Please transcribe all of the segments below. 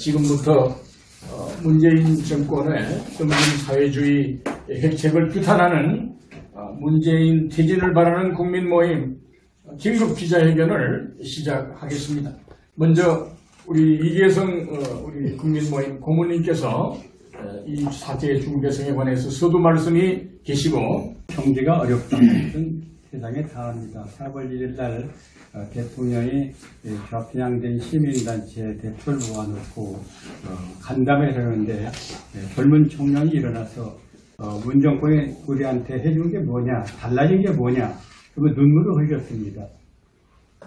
지금부터 어, 문재인 정권의 금융 사회주의 획책을 규탄하는 어, 문재인 퇴진을 바라는 국민 모임 긴급 기자회견을 시작하겠습니다. 먼저 우리 이계성 어, 우리 국민 모임 고문님께서 어, 이 사태의 중대성에 관해서 서두 말씀이 계시고 경제가 어렵다는 것은 세상에 다 압니다. 4월 1일 날 어, 대통령이 이 좌편향된 시민단체 대표를 모아놓고 어, 간담회를 하는데 예, 젊은 청년이 일어나서 어, 문정권이 우리한테 해준 게 뭐냐, 달라진 게 뭐냐, 그러면 눈물을 흘렸습니다.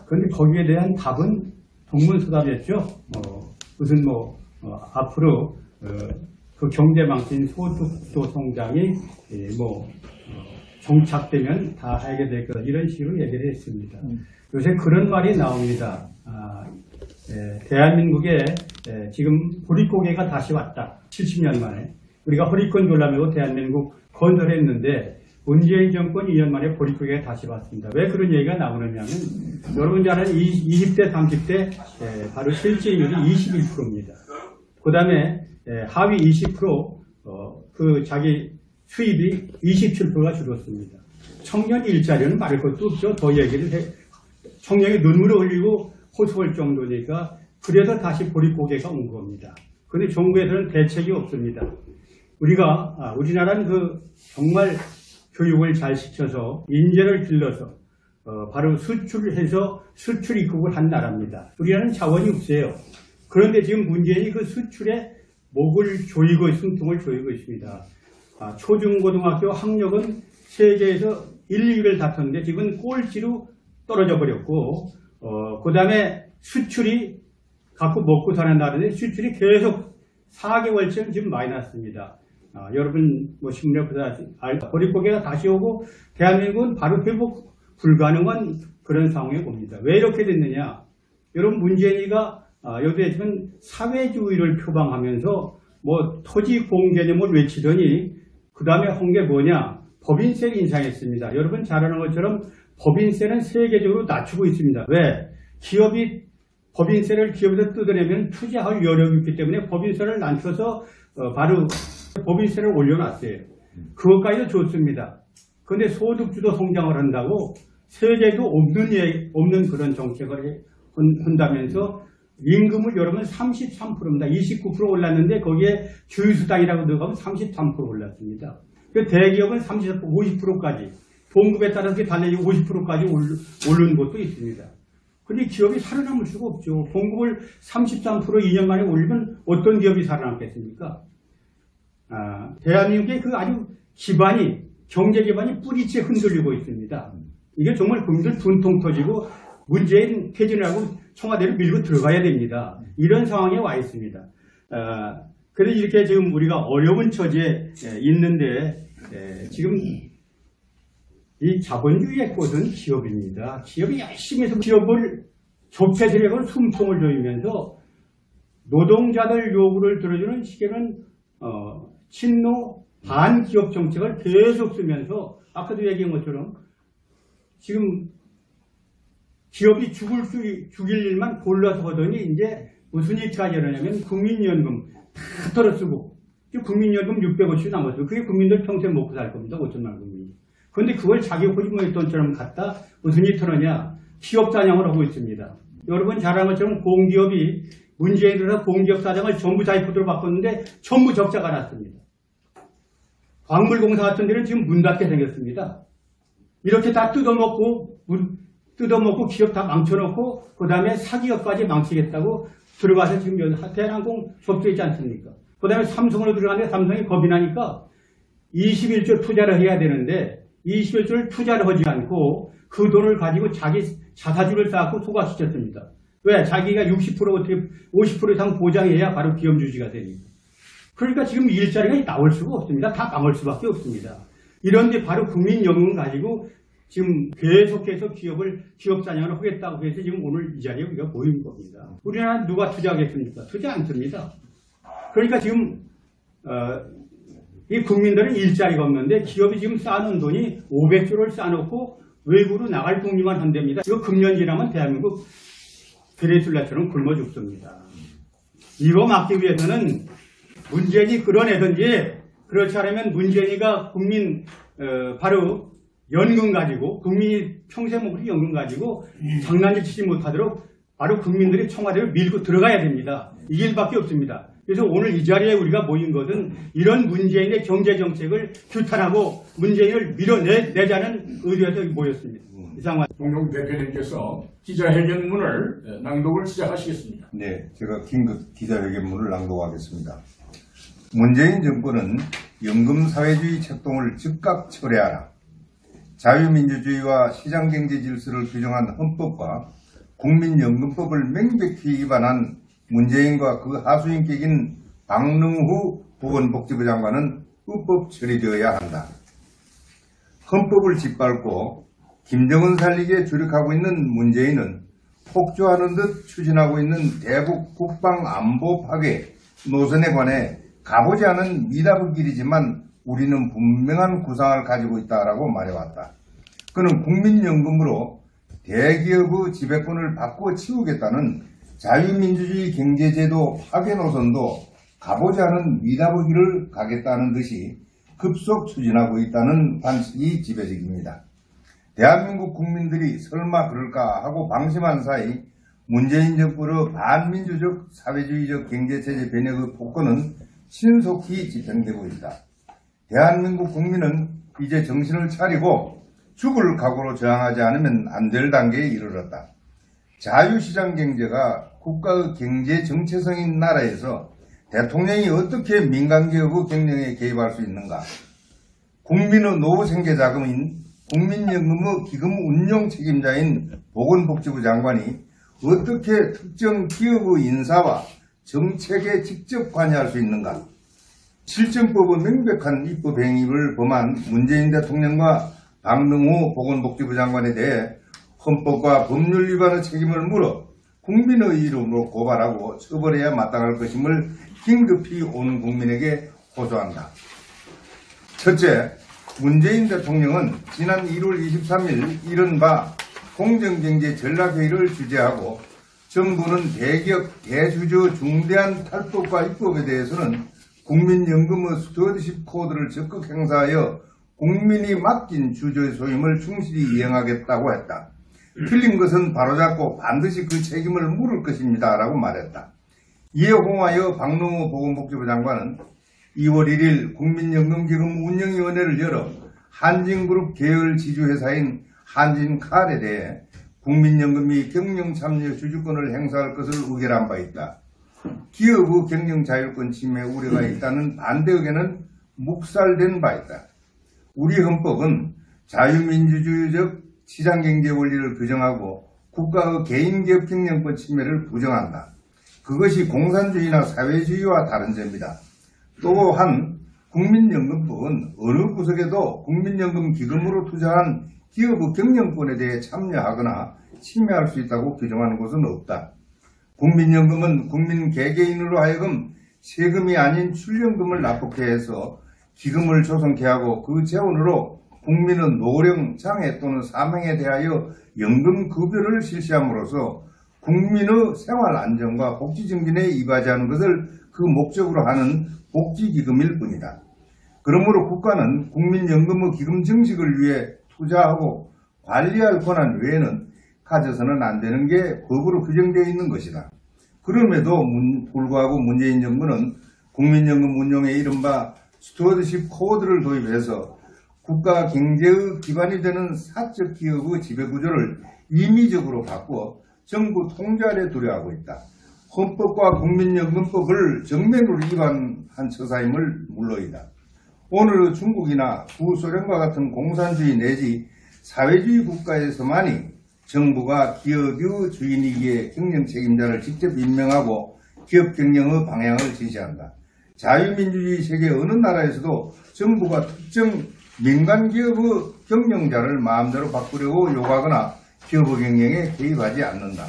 그런데 거기에 대한 답은 동문서답이었죠. 어, 무슨 뭐 어, 앞으로 어, 그 경제망신 소득도 성장이 예, 뭐 어, 정착되면 다 하게 될 거다 이런 식으로 얘기를 했습니다. 요새 그런 말이 나옵니다. 아, 예, 대한민국에 예, 지금 보릿고개가 다시 왔다. 70년 만에 우리가 허리권 졸라매고 대한민국 건설했는데 문재인 정권 2년 만에 보릿고개가 다시 왔습니다. 왜 그런 얘기가 나오느냐면 여러분 잘 아는 20대 30대 예, 바로 실질률이 21%입니다. 그 다음에 하위 20% 어, 그 자기 수입이 27%가 줄었습니다. 청년 일자리는 말할 것도 없죠. 더 얘기를 해. 청년이 눈물을 흘리고 호소할 정도니까 그래서 다시 보릿고개가 온 겁니다. 그런데 정부에서는 대책이 없습니다. 우리가 아, 우리나라는 그 정말 교육을 잘 시켜서 인재를 길러서 어, 바로 수출을 해서 수출 입국을 한 나라입니다. 우리나라는 자원이 없어요. 그런데 지금 문재인이 그 수출에 목을 조이고 숨통을 조이고 있습니다. 아, 초중고등학교 학력은 세계에서 1, 2위를 다퉜는데 지금 꼴찌로 떨어져 버렸고 어, 그 다음에 수출이 갖고 먹고 사는 나라인데 수출이 계속 4개월쯤 지금 마이너스입니다. 아, 여러분 뭐 신문에 보다 알 보릿고개가 다시 오고 대한민국은 바로 회복 불가능한 그런 상황에 옵니다. 왜 이렇게 됐느냐? 여러분 문재인이가 아, 여기에 지금 사회주의를 표방하면서 뭐 토지 공개념을 외치더니 그 다음에 한 게 뭐냐? 법인세를 인상했습니다. 여러분 잘 아는 것처럼 법인세는 세계적으로 낮추고 있습니다. 왜? 기업이 법인세를 기업에서 뜯어내면 투자할 여력이 있기 때문에 법인세를 낮춰서 어, 바로 법인세를 올려놨어요. 그것까지도 좋습니다. 그런데 소득주도 성장을 한다고 세계도 없는, 예, 없는 그런 정책을 해, 한다면서 임금을 여러분 33%입니다. 29% 올랐는데 거기에 주유수당이라고 들어가면 33% 올랐습니다. 그 대기업은 30, 50%까지 봉급에 따라서 달래지 50%까지 오른 곳도 있습니다. 근데 기업이 살아남을 수가 없죠. 봉급을 33% 2년 만에 올리면 어떤 기업이 살아남겠습니까? 아, 대한민국의 그 아주 기반이, 경제 기반이 뿌리째 흔들리고 있습니다. 이게 정말 국민들 분통 터지고 문재인 퇴진하고 청와대를 밀고 들어가야 됩니다. 이런 상황에 와 있습니다. 아, 그래서 이렇게 지금 우리가 어려운 처지에 있는데 지금 이 자본주의의 꽃은 기업입니다. 기업이 열심히 해서 기업을 좁혀지려고 숨통을 조이면서 노동자들 요구를 들어주는 시계는 어, 친노 반기업 정책을 계속 쓰면서 아까도 얘기한 것처럼 지금 기업이 죽을 수, 죽일 일만 골라서 하더니 이제 무슨 일까지 하냐면 국민연금 다 털어쓰고 국민연금 650이 남았어요. 그게 국민들 평생 먹고 살 겁니다. 5천만 국민이. 그런데 그걸 자기 호주머니 돈처럼 갖다 무슨 일 털었냐? 기업 사냥을 하고 있습니다. 여러분 잘 아는 것처럼 공기업이 문재인 들어서 공기업 사장을 전부 자이푸드로 바꿨는데 전부 적자가 났습니다. 광물공사 같은 데는 지금 문 닫게 생겼습니다. 이렇게 다 뜯어먹고 뜯어먹고 기업 다 망쳐놓고 그 다음에 사기업까지 망치겠다고 들어가서 지금 여기 대한항공 접수있지 않습니까? 그 다음에 삼성으로 들어가는데 삼성이 겁이 나니까 21조 투자를 해야 되는데 21조를 투자를 하지 않고 그 돈을 가지고 자기 자사주를 쌓고 소각시켰습니다. 왜? 자기가 60% 어떻게 50% 이상 보장해야 바로 기업 유지가 되니까. 그러니까 지금 일자리가 나올 수가 없습니다. 다 망할 수밖에 없습니다. 이런데 바로 국민연금 가지고 지금 계속해서 기업을 기업 사냥을 하겠다고 해서 지금 오늘 이 자리에 우리가 모인 겁니다. 우리나라 누가 투자하겠습니까? 투자 안 씁니다. 그러니까 지금 어, 이 국민들은 일자리가 없는데 기업이 지금 쌓아놓은 돈이 500조를 쌓아놓고 외국으로 나갈 궁리만 한답니다. 이거 금년 지나면 대한민국 베네수엘라처럼 굶어 죽습니다. 이거 막기 위해서는 문재인이 끌어내든지 그렇지 않으면 문재인이가 국민 어, 바로 연금 가지고 국민이 평생 먹을 연금 가지고 장난질 치지 못하도록 바로 국민들이 청와대를 밀고 들어가야 됩니다. 이 길밖에 없습니다. 그래서 오늘 이 자리에 우리가 모인 것은 이런 문재인의 경제 정책을 규탄하고 문재인을 밀어내자는 의도에서 모였습니다. 이상만. 공동 대표님께서 기자회견문을 낭독을 시작하시겠습니다. 네, 제가 긴급 기자회견문을 낭독하겠습니다. 문재인 정부는 연금사회주의 책동을 즉각 철회하라. 자유민주주의와 시장경제 질서를 규정한 헌법과 국민연금법을 명백히 위반한 문재인과 그 하수인격인 박능후 보건복지부 장관은 헌법 처리되어야 한다. 헌법을 짓밟고 김정은 살리기에 주력하고 있는 문재인은 폭주하는 듯 추진하고 있는 대북 국방 안보 파괴 노선에 관해 가보지 않은 미답의 길이지만 우리는 분명한 구상을 가지고 있다라고 말해왔다. 그는 국민연금으로 대기업의 지배권을 바꾸어 치우겠다는 자유민주주의 경제제도 파괴 노선도 가보지 않은 길을 가겠다는 듯이 급속 추진하고 있다는 관측이 지배적입니다. 대한민국 국민들이 설마 그럴까 하고 방심한 사이 문재인 정부의 반민주적 사회주의적 경제체제 변혁의 폭거는 신속히 집행되고 있다. 대한민국 국민은 이제 정신을 차리고 죽을 각오로 저항하지 않으면 안 될 단계에 이르렀다. 자유시장 경제가 국가의 경제 정체성인 나라에서 대통령이 어떻게 민간기업의 경영에 개입할 수 있는가? 국민의 노후 생계 자금인 국민연금의 기금 운용 책임자인 보건복지부 장관이 어떻게 특정 기업의 인사와 정책에 직접 관여할 수 있는가? 실정법의 명백한 입법 행위를 범한 문재인 대통령과 박능호 보건복지부 장관에 대해 헌법과 법률 위반의 책임을 물어 국민의 이름으로 고발하고 처벌해야 마땅할 것임을 긴급히 온 국민에게 호소한다. 첫째, 문재인 대통령은 지난 1월 23일 이른바 공정경제 전략회의를 주재하고 정부는 대기업 대주주 중대한 탈법과 입법에 대해서는 국민연금의 스튜어드십 코드를 적극 행사하여 국민이 맡긴 주주의 소임을 충실히 이행하겠다고 했다. 틀린 것은 바로잡고 반드시 그 책임을 물을 것입니다. 라고 말했다. 이에 홍하여 박능호 보건복지부 장관은 2월 1일 국민연금기금 운영위원회를 열어 한진그룹 계열 지주회사인 한진칼에 대해 국민연금이 경영참여 주주권을 행사할 것을 의결한 바 있다. 기업의 경영 자율권 침해 우려가 있다는 반대 의견은 묵살된 바 있다. 우리 헌법은 자유민주주의적 시장경제 원리를 규정하고 국가의 개인기업 경영권 침해를 부정한다. 그것이 공산주의나 사회주의와 다른 점이다. 또한 국민연금법은 어느 구석에도 국민연금 기금으로 투자한 기업의 경영권에 대해 참여하거나 침해할 수 있다고 규정하는 것은 없다. 국민연금은 국민 개개인으로 하여금 세금이 아닌 출연금을 납부케 해서 기금을 조성케 하고 그 재원으로 국민의 노령, 장애 또는 사망에 대하여 연금 급여를 실시함으로써 국민의 생활 안정과 복지 증진에 이바지하는 것을 그 목적으로 하는 복지기금일 뿐이다. 그러므로 국가는 국민연금의 기금 정식을 위해 투자하고 관리할 권한 외에는 가져서는 안 되는 게 법으로 규정되어 있는 것이다. 그럼에도 문- 불구하고 문재인 정부는 국민연금 운용에 이른바 스튜어드십 코드를 도입해서 국가 경제의 기반이 되는 사적 기업의 지배구조를 임의적으로 바꾸어 정부 통제 아래 두려하고 있다. 헌법과 국민연금법을 정면으로 위반한 처사임을 물러이다. 오늘 중국이나 구소련과 같은 공산주의 내지 사회주의 국가에서만이 정부가 기업의 주인이기에 경영 책임자를 직접 임명하고 기업 경영의 방향을 지시한다. 자유민주주의 세계 어느 나라에서도 정부가 특정 민간 기업의 경영자를 마음대로 바꾸려고 요구하거나 기업의 경영에 개입하지 않는다.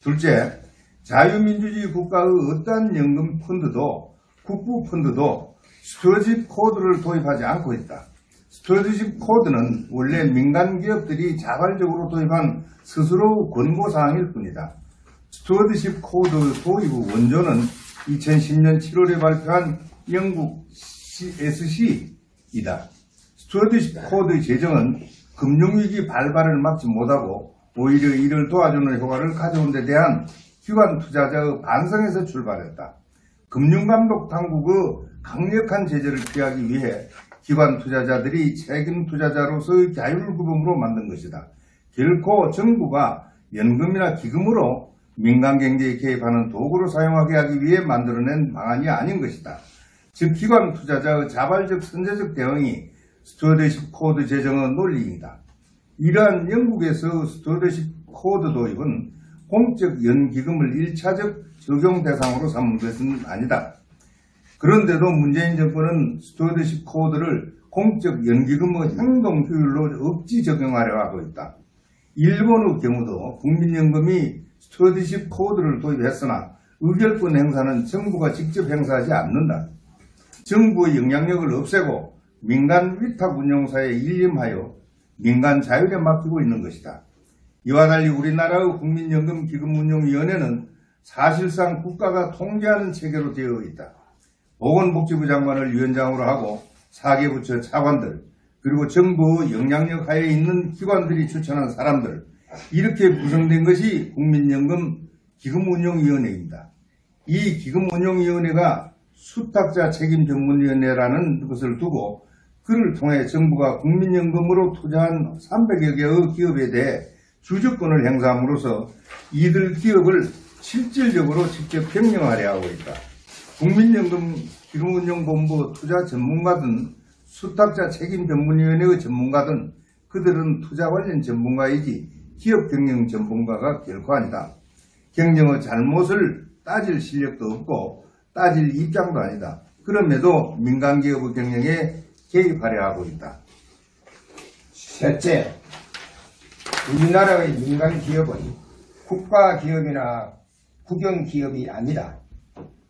둘째, 자유민주주의 국가의 어떠한 연금 펀드도 국부 펀드도 스튜어십 코드를 도입하지 않고 있다. 스튜어십 코드는 원래 민간 기업들이 자발적으로 도입한 스스로 권고사항일 뿐이다. 스튜어드십 코드 도입의 원조는 2010년 7월에 발표한 영국 SC이다. 스튜어드십 코드 제정은 금융위기 발발을 막지 못하고 오히려 이를 도와주는 효과를 가져온 데 대한 기관 투자자의 반성에서 출발했다. 금융감독 당국의 강력한 제재를 피하기 위해 기관 투자자들이 책임 투자자로서의 자율구분으로 만든 것이다. 결코 정부가 연금이나 기금으로 민간 경제에 개입하는 도구로 사용하게 하기 위해 만들어낸 방안이 아닌 것이다. 즉 기관 투자자의 자발적 선제적 대응이 스튜어드십 코드 제정의 논리이다. 이러한 영국에서 스튜어드십 코드 도입은 공적 연기금을 1차적 적용 대상으로 삼은 것은 아니다. 그런데도 문재인 정권은 스튜어드십 코드를 공적 연기금의 행동 효율로 억지 적용하려 하고 있다. 일본의 경우도 국민연금이 스튜어드십 코드를 도입했으나 의결권 행사는 정부가 직접 행사하지 않는다. 정부의 영향력을 없애고 민간 위탁 운용사에 일림하여 민간 자율에 맡기고 있는 것이다. 이와 달리 우리나라의 국민연금기금운용위원회는 사실상 국가가 통제하는 체계로 되어 있다. 보건복지부 장관을 위원장으로 하고 사계부처 차관들 그리고 정부의 영향력 하에 있는 기관들이 추천한 사람들 이렇게 구성된 것이 국민연금 기금운용위원회입니다. 이 기금운용위원회가 수탁자 책임 전문위원회라는 것을 두고 그를 통해 정부가 국민연금으로 투자한 300여 개의 기업에 대해 주주권을 행사함으로써 이들 기업을 실질적으로 직접 경영하려 하고 있다. 국민연금 기금운용본부 투자 전문가든 수탁자 책임 전문위원회의 전문가든 그들은 투자 관련 전문가이지 기업 경영 전문가가 결코 아니다. 경영의 잘못을 따질 실력도 없고 따질 입장도 아니다. 그럼에도 민간기업의 경영에 개입하려 하고 있다. 셋째, 우리나라의 민간 기업은 국가 기업이나 국영 기업이 아니다.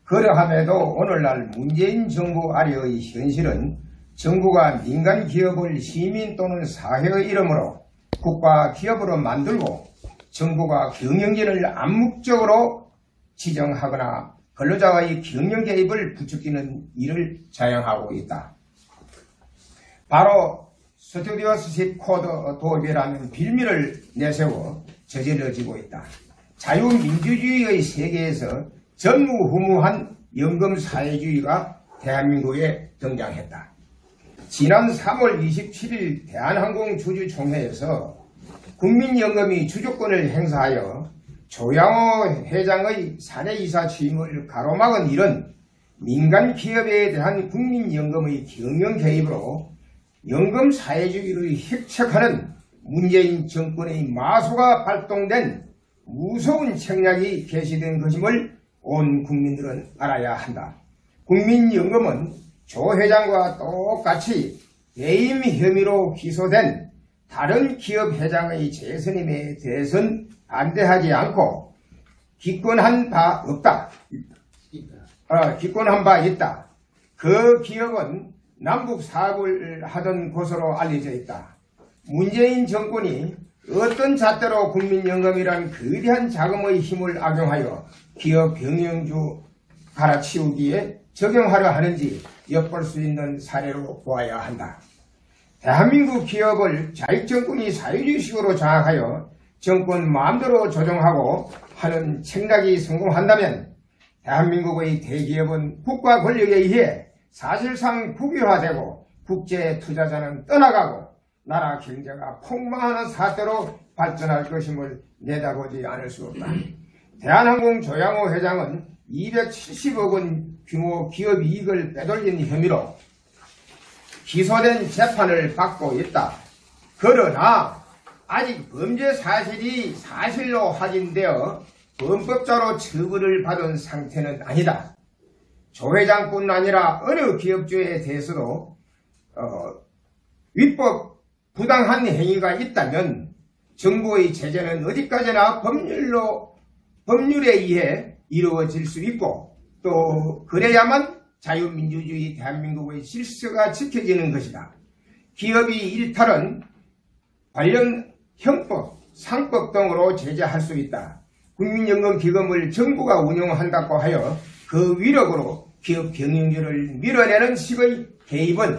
그러함에도 오늘날 문재인 정부 아래의 현실은 정부가 민간 기업을 시민 또는 사회의 이름으로 국가 기업으로 만들고 정부가 경영진을 암묵적으로 지정하거나 근로자의 경영 개입을 부추기는 일을 자행하고 있다. 바로 스튜디오 스십 코드 도입이라는 빌미를 내세워 저질러지고 있다. 자유민주주의의 세계에서 전무후무한 연금 사회주의가 대한민국에 등장했다. 지난 3월 27일 대한항공 주주총회에서 국민연금이 주주권을 행사하여 조양호 회장의 사내이사 취임을 가로막은 일은 민간 기업에 대한 국민연금의 경영 개입으로 연금 사회주의를 획책하는 문재인 정권의 마소가 발동된 무서운 책략이 개시된 것임을 온 국민들은 알아야 한다. 국민연금은 조 회장과 똑같이 배임 혐의로 기소된 다른 기업 회장의 재선임에 대해서는 반대하지 않고 기권한 바 없다. 어, 기권한 바 있다. 그 기업은 남북 사업을 하던 곳으로 알려져 있다. 문재인 정권이 어떤 잣대로 국민연금이란 거대한 자금의 힘을 악용하여 기업 경영주 갈아치우기에 적용하려 하는지 엿볼 수 있는 사례로 보아야 한다. 대한민국 기업을 자익정권이 사유주의식으로 장악하여 정권 마음대로 조정하고 하는 책략이 성공한다면 대한민국의 대기업은 국가 권력에 의해 사실상 국유화되고 국제 투자자는 떠나가고 나라 경제가 폭망하는 사태로 발전할 것임을 내다보지 않을 수 없다. 대한항공 조양호 회장은 270억 원 규모 기업 이익을 빼돌린 혐의로 기소된 재판을 받고 있다. 그러나 아직 범죄 사실이 사실로 확인되어 범법자로 처벌을 받은 상태는 아니다. 조 회장뿐 아니라 어느 기업주에 대해서도 어, 위법 부당한 행위가 있다면 정부의 제재는 어디까지나 법률로 법률에 의해 이루어질 수 있고 또 그래야만 자유민주주의 대한민국의 질서가 지켜지는 것이다. 기업이 일탈은 관련 형법, 상법 등으로 제재할 수 있다. 국민연금기금을 정부가 운영한다고 하여 그 위력으로 기업 경영주를 밀어내는 식의 개입은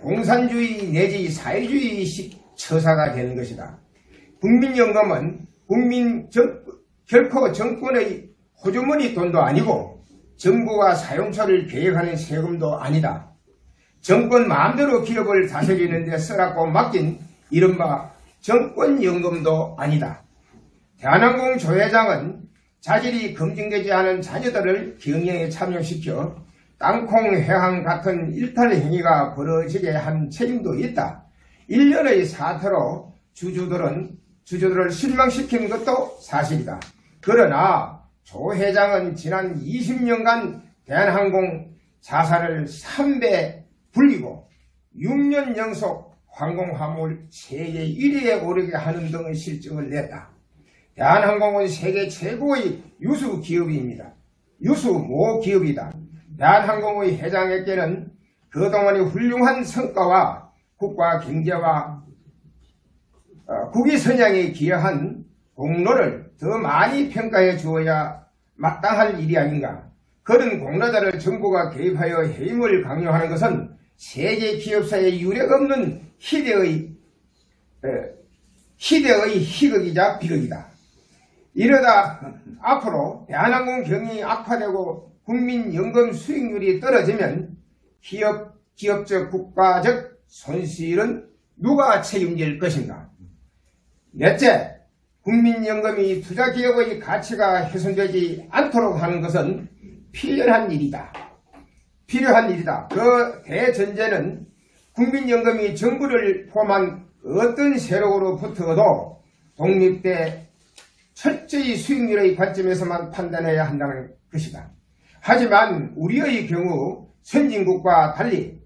공산주의 내지 사회주의식 처사가 되는 것이다. 국민연금은 국민 정, 결코 정권의 호주머니 돈도 아니고 정부가 사용처를 계획하는 세금도 아니다. 정권 마음대로 기업을 다스리는 데 쓰라고 맡긴 이른바 정권연금도 아니다. 대한항공 조회장은 자질이 검증되지 않은 자녀들을 경영에 참여시켜 땅콩 회항 같은 일탈 행위가 벌어지게 한 책임도 있다. 1년의 사태로 주주들은 주주들을 실망시킨 것도 사실이다. 그러나 조 회장은 지난 20년간 대한항공 자산을 3배 불리고 6년 연속 항공화물 세계 1위에 오르게 하는 등의 실적을 냈다. 대한항공은 세계 최고의 유수 기업입니다. 유수 모 기업이다. 대한항공의 회장에게는 그동안의 훌륭한 성과와 국가 경제와 어, 국위 선양에 기여한 공로를 더 많이 평가해 주어야 마땅할 일이 아닌가. 그런 공로자를 정부가 개입하여 해임을 강요하는 것은 세계 기업사에 유례 없는 희대의 에, 희대의 희극이자 비극이다. 이러다 앞으로 대한항공 경영이 악화되고 국민연금 수익률이 떨어지면 기업, 기업적 국가적 손실은 누가 책임질 것인가? 넷째, 국민연금이 투자기업의 가치가 훼손되지 않도록 하는 것은 필요한 일이다. 필요한 일이다. 그 대전제는 국민연금이 정부를 포함한 어떤 세력으로부터도 독립돼 철저히 수익률의 관점에서만 판단해야 한다는 것이다. 하지만 우리의 경우 선진국과 달리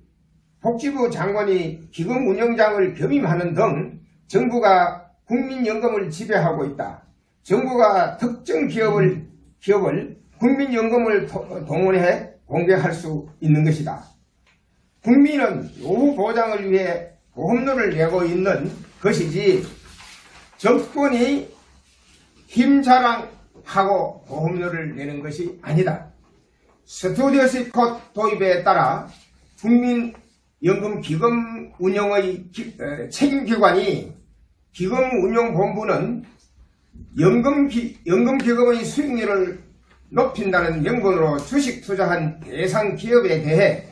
복지부 장관이 기금 운영장을 겸임하는 등 정부가 국민연금을 지배하고 있다. 정부가 특정 기업을, 기업을 국민연금을 도- 동원해 공개할 수 있는 것이다. 국민은 노후 보장을 위해 보험료를 내고 있는 것이지 정권이 힘자랑하고 보험료를 내는 것이 아니다. 스튜디오십 컷 도입에 따라 국민연금기금 운영의 책임기관이 기금운용본부는 연금기, 연금기금의 수익률을 높인다는 명분으로 주식 투자한 대상 기업에 대해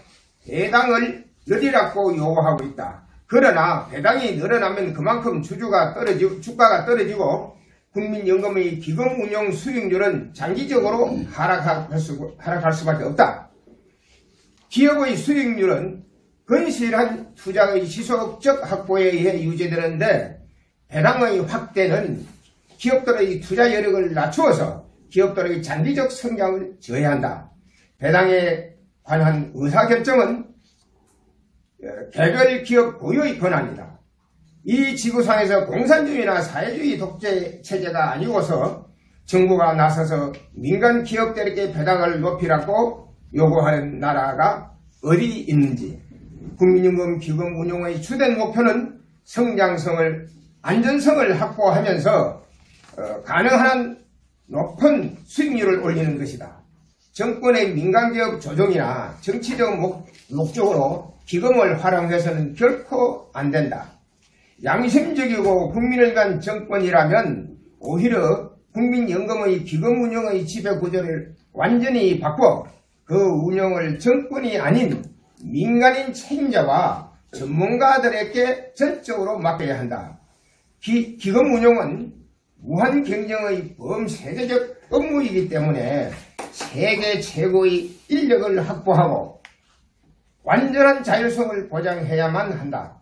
배당을 늘리라고 요구하고 있다. 그러나 배당이 늘어나면 그만큼 주주가 떨어지, 주가가 떨어지고 국민연금의 기금 운용 수익률은 장기적으로 하락할, 수, 하락할 수밖에 없다. 기업의 수익률은 건실한 투자의 지속적 확보에 의해 유지되는데 배당의 확대는 기업들의 투자 여력을 낮추어서 기업들의 장기적 성장을 저해한다. 배당에 관한 의사결정은 어, 개별 기업 고유의 권한이다. 이 지구상에서 공산주의나 사회주의 독재 체제가 아니고서 정부가 나서서 민간 기업들에게 배당을 높이라고 요구하는 나라가 어디 있는지 국민연금 기금 운용의 주된 목표는 성장성을 안전성을 확보하면서 어, 가능한 한 높은 수익률을 올리는 것이다. 정권의 민간기업 조정이나 정치적 목, 목적으로 기금을 활용해서는 결코 안 된다. 양심적이고 국민을 위한 정권이라면 오히려 국민연금의 기금 운영의 지배 구조를 완전히 바꿔 그 운영을 정권이 아닌 민간인 책임자와 전문가들에게 전적으로 맡겨야 한다. 기, 기금 운용은 무한 경쟁의 범세계적 업무이기 때문에 세계 최고의 인력을 확보하고 완전한 자율성을 보장해야만 한다.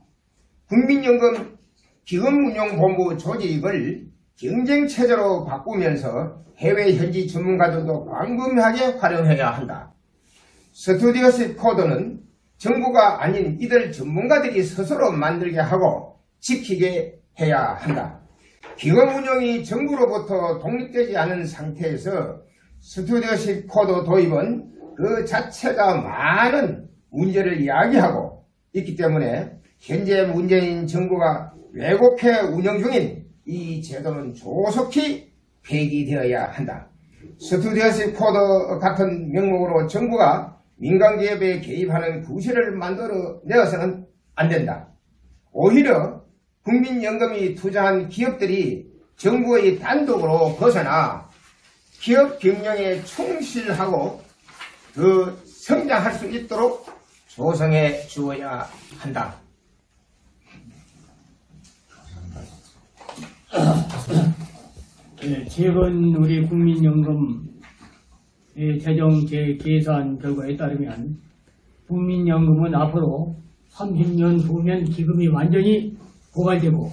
국민연금 기금운용본부 조직을 경쟁체제로 바꾸면서 해외 현지 전문가들도 광범위하게 활용해야 한다. 스튜디오십 코드는 정부가 아닌 이들 전문가들이 스스로 만들게 하고 지키게 해야 한다. 기금 운영이 정부로부터 독립되지 않은 상태에서 스튜디오십 코드 도입은 그 자체가 많은 문제를 이야기하고 있기 때문에 현재 문재인 정부가 왜곡해 운영 중인 이 제도는 조속히 폐기되어야 한다. 스튜디오스 코드 같은 명목으로 정부가 민간 기업에 개입하는 구실을 만들어 내어서는 안 된다. 오히려 국민연금이 투자한 기업들이 정부의 단독으로 벗어나 기업 경영에 충실하고 더 성장할 수 있도록 조성해 주어야 한다. 최근 우리 국민연금 의 재정 재계산 결과에 따르면 국민연금은 앞으로 30년 후면 기금이 완전히 고갈되고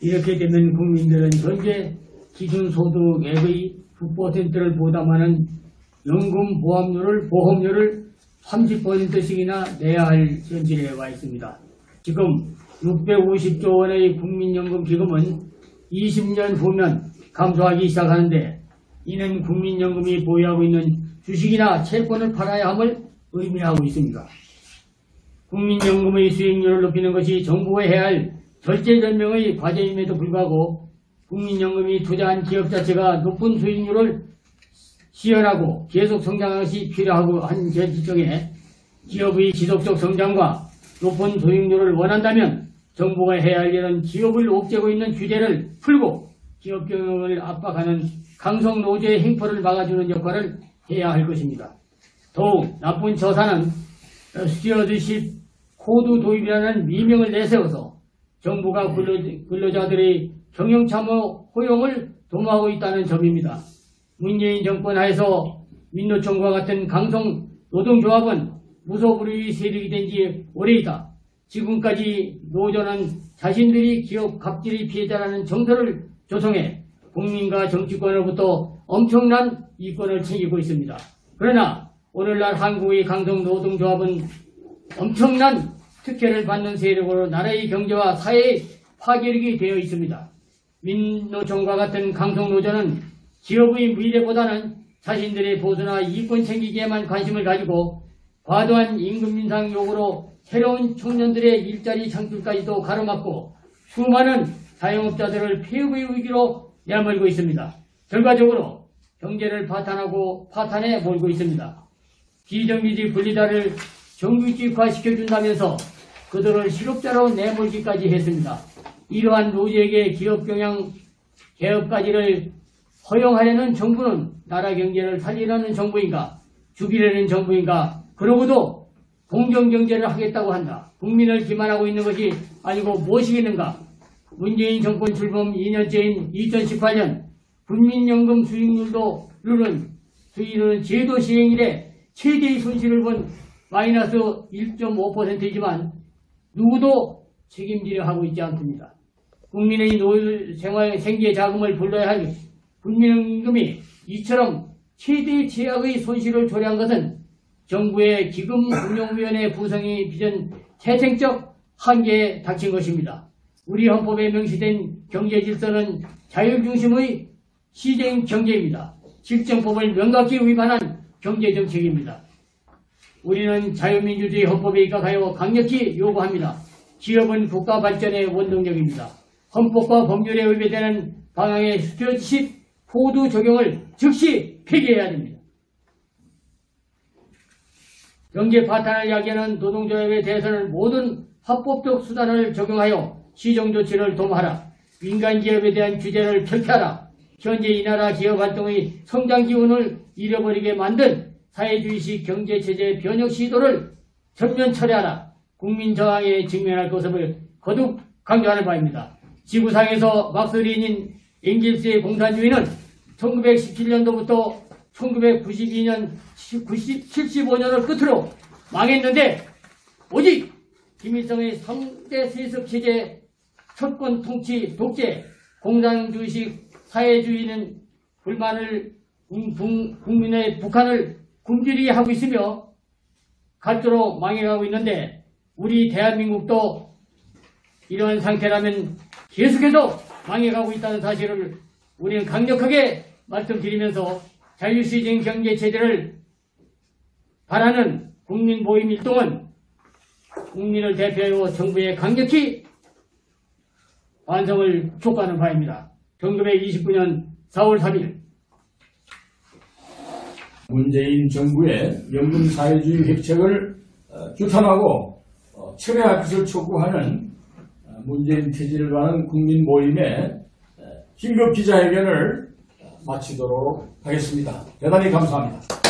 이렇게 되면 국민들은 현재 기준소득액의 9%를 부담하는 연금 보험료를 보험료를 30%씩이나 내야 할 현실에 와 있습니다. 지금 650조 원의 국민연금 기금은 20년 후면 감소하기 시작하는데 이는 국민연금이 보유하고 있는 주식이나 채권을 팔아야 함을 의미하고 있습니다. 국민연금의 수익률을 높이는 것이 정부가 해야 할 절제절명의 과제임에도 불구하고 국민연금이 투자한 기업 자체가 높은 수익률을 시연하고 계속 성장하는 것이 필요하고 한 시점에 기업의 지속적 성장과 높은 수익률을 원한다면 정부가 해야 할 일은 기업을 옥죄고 있는 규제를 풀고 기업 경영을 압박하는 강성 노조의 행포를 막아주는 역할을 해야 할 것입니다. 더욱 나쁜 처사는 스튜어드십 코드 도입이라는 미명을 내세워서 정부가 근로, 근로자들의 경영참호 허용을 도모하고 있다는 점입니다. 문재인 정권 하에서 민노총과 같은 강성 노동조합은 무소불위의 세력이 된 지 오래이다. 지금까지 노조는 자신들이 기업 갑질의 피해자라는 정서를 조성해 국민과 정치권으로부터 엄청난 이권을 챙기고 있습니다. 그러나 오늘날 한국의 강성 노동조합은 엄청난 특혜를 받는 세력으로 나라의 경제와 사회의 파괴력이 되어 있습니다. 민노총과 같은 강성 노조는 기업의 미래보다는 자신들의 보수나 이권 챙기기에만 관심을 가지고 과도한 임금 인상 요구로 새로운 청년들의 일자리 창출까지도 가로막고 수많은 자영업자들을 폐업의 위기로 내몰고 있습니다. 결과적으로 경제를 파탄하고 파탄에 몰고 있습니다. 비정규직 분리자를 정규직화 시켜준다면서 그들을 실업자로 내몰기까지 했습니다. 이러한 노조에게 기업 경영 개혁까지를 허용하려는 정부는 나라 경제를 살리려는 정부인가 죽이려는 정부인가 그러고도 공정경제를 하겠다고 한다. 국민을 기만하고 있는 것이 아니고 무엇이겠는가? 문재인 정권 출범 2년째인 2018년 국민연금 수익률도 르는 수익률은 제도 시행 이래 최대의 손실을 본 마이너스 1.5%이지만 누구도 책임지려 하고 있지 않습니다. 국민의 노후 생활 생계 자금을 불러야 할 국민연금이 이처럼 최대의 제약의 손실을 초래한 것은 정부의 기금운용위원회 구성이 빚은 태생적 한계에 닥친 것입니다. 우리 헌법에 명시된 경제 질서는 자율 중심의 시장 경제입니다. 실정법을 명확히 위반한 경제 정책입니다. 우리는 자유민주주의 헌법에 입각하여 강력히 요구합니다. 기업은 국가 발전의 원동력입니다. 헌법과 법률에 위배되는 방향의 스튜어십 포드 적용을 즉시 폐기해야 됩니다. 경제 파탄을 야기하는 노동조합에 대해서는 모든 합법적 수단을 적용하여 시정 조치를 도모하라. 민간 기업에 대한 규제를 철폐하라. 현재 이 나라 기업 활동의 성장 기운을 잃어버리게 만든 사회주의식 경제체제 변혁 시도를 전면 철회하라. 국민 저항에 직면할 것을 거듭 강조하는 바입니다. 지구상에서 막스린인 앵길스의 공산주의는 1917년도부터 1992년 75년을 끝으로 망했는데 오직 김일성의 3대 세습 체제 철권 통치 독재 공산주의식 사회주의는 불만을 국- 국민의 북한을 굶주리게 하고 있으며 갈도록 망해가고 있는데 우리 대한민국도 이러한 상태라면 계속해서 망해가고 있다는 사실을 우리는 강력하게 말씀드리면서 자유시진 경제체제를 바라는 국민모임 일동은 국민을 대표로 정부에 강력히 반성을 촉구하는 바입니다. 1929년 4월 3일 문재인 정부의 연금 사회주의 획책을 어, 규탄하고 어, 철회할 것을 촉구하는 어, 문재인 체제를 하는 국민 모임의 긴급 기자회견을 마치도록 하겠습니다. 대단히 감사합니다.